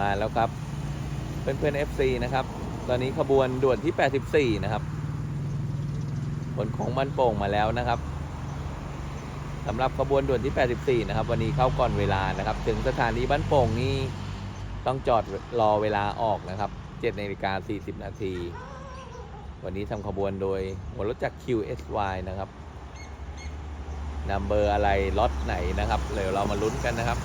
มาแล้วครับ เพื่อนเพื่อนๆ FC นะครับ ตอนนี้ขบวนด่วนที่ 84 นะครับผลของมันโป่งมาแล้วนะครับสำหรับขบวนด่วนที่ 84 นะครับ วันนี้เข้าก่อนเวลานะครับ ถึงสถานีบ้านโป่งนี่ต้องจอดรอเวลาออกนะครับ7นาฬิกา40 นาที วันนี้ทำขบวนโดยหัวรถจัก QSY นะครับนัมเบอร์อะไรล็อตไหนนะครับเดี๋ยวเรามาลุ้นกันนะครับ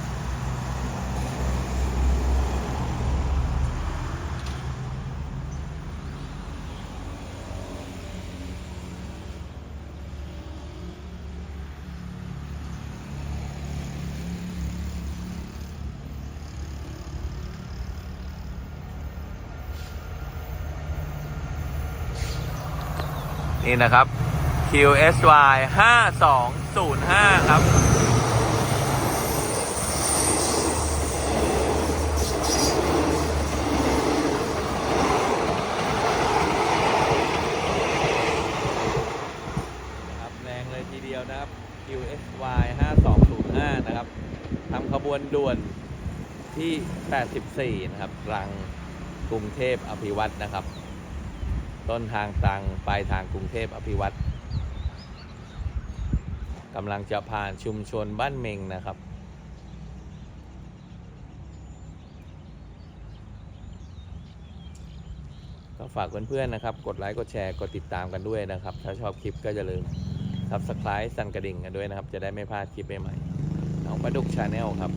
นี่นะครับ QSY 5205ครับนะครับ แรงเลยทีเดียวนะครับ QSY 5205 นะครับทำขบวนด่วนที่ 84 นะครับรังกรุงเทพอภิวัตนะครับ ต้นทางตรังปลายทางกรุงเทพอภิวัตรกำลังจะผ่านชุมชนบ้านเมงนะครับ ก็ฝากเพื่อนๆนะครับ กดไลค์ กดแชร์ กดติดตามกันด้วยนะครับ ถ้าชอบคลิปก็จะลืม subscribe สั่นกระดิ่งกันด้วยนะครับ จะได้ไม่พลาดคลิปใหม่ๆน้องประดุกชาแนลครับ